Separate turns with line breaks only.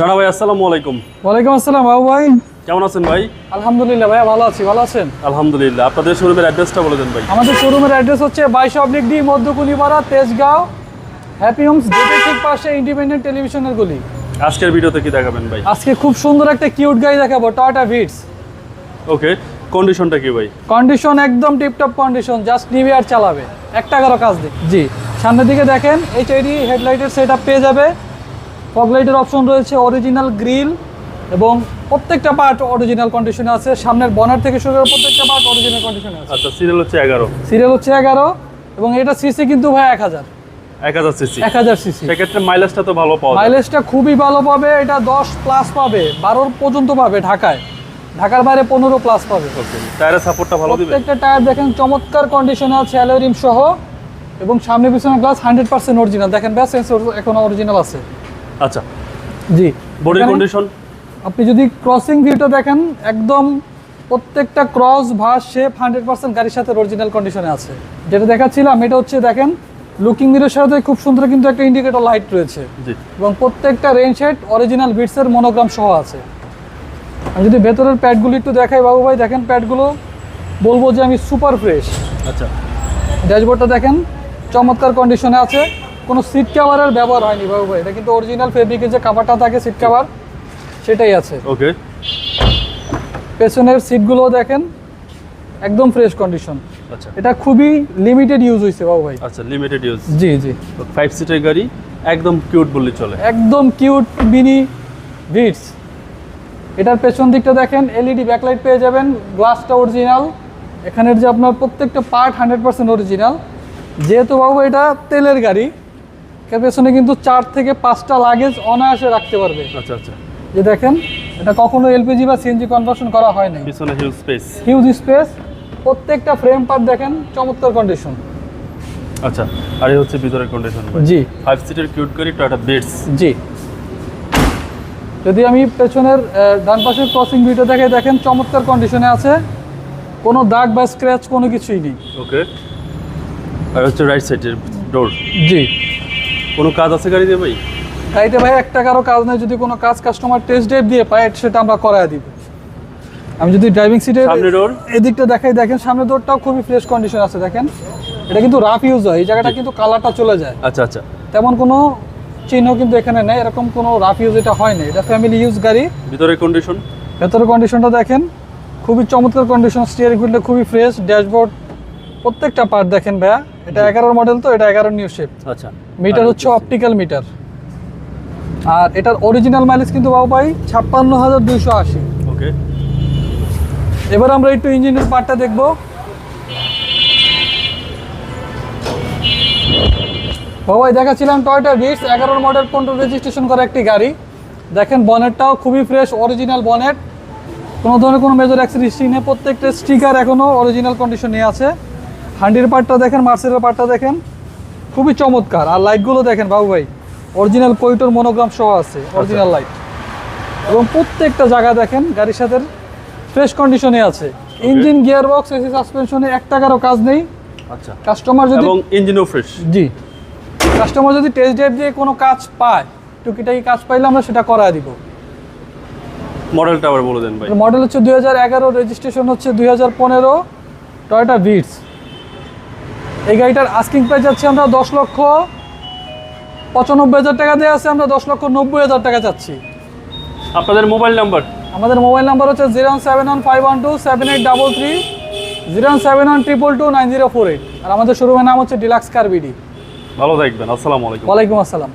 রানা ভাই আসসালামু আলাইকুম।
ওয়ালাইকুম আসসালাম বাবু ভাই।
কেমন আছেন ভাই?
আলহামদুলিল্লাহ ভাইয়া ভালো আছি ভালো আছেন?
আলহামদুলিল্লাহ। আপনাদের শোরুমের অ্যাড্রেসটা বলে দেন ভাই।
আমাদের শোরুমের অ্যাড্রেস হচ্ছে বাইশ oblique D Madhyakulipara Tejgaon happy homes গেটের ঠিক পাশে ইন্ডিপেন্ডেন্ট টেলিভিশনের গলি।
আজকের ভিডিওতে কি দেখাবেন ভাই?
আজকে খুব সুন্দর একটা কিউট গাড়ি দেখাবো টয়টা ভিটস
ওকে কন্ডিশনটা কি ভাই?
কন্ডিশন একদম টিপটপ কন্ডিশন জাস্ট নিবে আর চালাবে। এক টাকারও কাজ দিই জি সামনের দিকে দেখেন এইচআইডি হেডলাইটের সেট পেয়ে যাবে। ফগ লাইটের অপশন রয়েছে অরিজিনাল গ্রিল এবং প্রত্যেকটা পার্ট অরিজিনাল কন্ডিশনে আছে। সামনের বনার থেকে শুরু করে প্রত্যেকটা পার্ট অরিজিনাল কন্ডিশনে আছে।
আচ্ছা সিরিয়াল হচ্ছে এগারো।
সিরিয়াল হচ্ছে এগারো এবং এটা সিসি কিন্তু ভাই এক হাজার।
এক হাজার সিসি
এক হাজার সিসি
সেক্ষেত্রে মাইলেজটা তো ভালো পাওয়া যায়।
মাইলেজটা খুবই ভালো পাবে এটা দশ প্লাস পাবে বারোর পর্যন্ত পাবে ঢাকায়। ঢাকার বাইরে পনেরো প্লাস পাবে।
টায়ারের সাপোর্টটা ভালো দিবে?
প্রত্যেকটা টায়ার দেখেন চমৎকার কন্ডিশনে আছে অ্যালোরিম সহ এবং সামনে পিছনে গ্লাস হান্ড্রেড পার্সেন্ট অরিজিনাল দেখেন ব্যাস সেন্সর এখন অরিজিনাল আছে।
আচ্ছা।
জি।
বডির কন্ডিশন
আপনি যদি ক্রসিং ভিউটা দেখেন একদম প্রত্যেকটা ক্রস ভাস শেপ হান্ড্রেড পার্সেন্ট গাড়ির সাথে অরিজিনাল কন্ডিশনে আছে। যেটা দেখাচ্ছিলাম এটা হচ্ছে দেখেন লুকিং মিরর সাথে খুব সুন্দর কিন্তু একটা ইন্ডিকেটর লাইট রয়েছে। এবং প্রত্যেকটা সেট অরিজিনাল বিটসের মনোগ্রাম সহ আছে। আমি যদি ভেতরের প্যাডগুলো একটু দেখাই বাবু ভাই দেখেন প্যাডগুলো বলব যে আমি সুপার ফ্রেশ
আচ্ছা।
ড্যাশবোর্ডটা দেখেন চমৎকার কন্ডিশনে আছে। কোনো সিট কাভারের ব্যবহার হয়নি বাবু ভাই। এটা কিন্তু অরিজিনাল ফেব্রিকের যে কাভারটা থাকে সিট কাভার সেটাই আছে।
ওকে
পেছনের সিটগুলো দেখেন একদম ফ্রেশ কন্ডিশন
আচ্ছা।
এটা খুবই লিমিটেড ইউজ হয়েছে বাবু ভাই।
আচ্ছা লিমিটেড ইউজ
জি জি।
ফাইভ সিটের গাড়ি একদম কিউট বললে চলে।
একদম কিউট মিনি ভিটস এটার পেছন দিকটা দেখেন এলইডি ব্যাকলাইট পেয়ে যাবেন গ্লাসটা অরিজিনাল এখানের যে আপনার প্রত্যেকটা পার্ট হান্ড্রেড পার্সেন্ট অরিজিনাল যেহেতু বাবু এটা তেলের গাড়ি এর পেছনে কিন্তু চার থেকে পাঁচটা লাগেজ অনায়াসে রাখতে পারবে।
আচ্ছা আচ্ছা।
যে দেখেন এটা কখনো এলপিজি বা সিএনজি কনভার্সন করা হয় নাই।
পিছনে হিউজ স্পেস
হিউজ স্পেস প্রত্যেকটা ফ্রেম পার্ট দেখেন চমৎকার কন্ডিশন
আচ্ছা আর এই হচ্ছে ভিতরের কন্ডিশন
জি।
ফাইভ সিটের কিউট গাড়ি টয়টা বেডস
জি। যদি আমি পেছনের ডান পাশের ক্রসিং ভিউটা দেখে দেখেন চমৎকার কন্ডিশনে আছে। কোনো দাগ বা স্ক্র্যাচ কোনো কিছুই নেই।
ওকে আর হচ্ছে রাইট সাইডের ডোর
জি।
কোনো কাজ আছে গাড়ি দিয়ে ভাই?
গাড়িতে ভাই এক টাকারও কাজ নেই। যদি কোনো কাজ কাস্টমার টেস্ট ড্রাইভ দিয়ে পায় সেটা আমরা করায় দিব। আমি যদি ড্রাইভিং সিটের
সামনে ডোর
এদিকটা দেখাই দেখেন সামনের ডোরটাও খুবই ফ্রেশ কন্ডিশন আছে দেখেন। এটা কিন্তু রাফ ইউজ হয় এই জায়গাটা কিন্তু কালারটা চলে যায়।
আচ্ছা আচ্ছা।
তেমন কোনো চিহ্ন কিন্তু এখানে নেই এরকম কোনো রাফ ইউজ এটা হয় না এটা ফ্যামিলি ইউজ গাড়ি।
ভিতরের কন্ডিশন
ভেতরের কন্ডিশনটা দেখেন খুবই চমৎকার কন্ডিশন স্টিয়ারিং হুইলটা খুবই ফ্রেশ ড্যাশবোর্ড প্রত্যেকটা পার্ট দেখেন ভাইয়া এটা এগারোর মডেল তো এটা এগারো নিউ শেপ
আচ্ছা।
মিটার হচ্ছে অপটিক্যাল মিটার আর এটার অরিজিনাল মাইলেজ কিন্তু বাবু ভাই ছাপ্পান্ন হাজার দুইশো আশি।
ওকে।
এবার আমরা একটু ইঞ্জিনের পার্টটা দেখব। বাবাই দেখাচ্ছিলাম টয়টা ভিটস এগারোর মডেল পনেরো রেজিস্ট্রেশন করা একটি গাড়ি। দেখেন বনেটটাও খুবই ফ্রেশ অরিজিনাল বনেট কোনো ধরনের কোনো মেজর অ্যাক্সিডেন্ট নেই প্রত্যেকটা স্টিকার এখনও অরিজিনাল কন্ডিশনে আছে। হান্ডির পার্টটা দেখেন মার্সেলের পার্টটা দেখেন। খুবই চমৎকার। আর লাইটগুলো দেখেন বাবু ভাই অরিজিনাল কোইটোর মনোগ্রাম সহ আছে অরিজিনাল লাইট এবং প্রত্যেকটা জায়গা দেখেন গাড়ির সাথে ফ্রেশ কন্ডিশনে আছে। ইঞ্জিন গিয়ার বক্স এসি সাসপেনশনে এক টাকারও কাজ নেই।
আচ্ছা।
কাস্টমার যদি
এবং ইঞ্জিনও ফ্রেশ
জি। কাস্টমার যদি টেস্ট ড্রাইভ দিয়ে কোনো কাজ পায় টুকিটাকি কাজ পাইলে আমরা সেটা করায় দিব।
মডেলটা আবার বলে দেন ভাই।
মডেল হচ্ছে দুই হাজার এগারো রেজিস্ট্রেশন হচ্ছে দুই হাজার পনেরো টয়টা ভিটস এই গাড়িটার আস্কিং প্রাইস যাচ্ছে আমরা দশ লক্ষ পঁচানব্বই হাজার টাকা দিয়ে আছে আমরা দশ লক্ষ নব্বই হাজার টাকা চাচ্ছি।
আপনাদের মোবাইল নাম্বার
আমাদের মোবাইল নাম্বার হচ্ছে zero seven one five one two seven eight double three zero seven one triple two nine zero four eight. আর আমাদের শোরুমের নাম হচ্ছে ডিলাক্স কার বিডি
ভালো থাকবেন আসসালামু আলাইকুম।
ওয়ালাইকুম আসসালাম।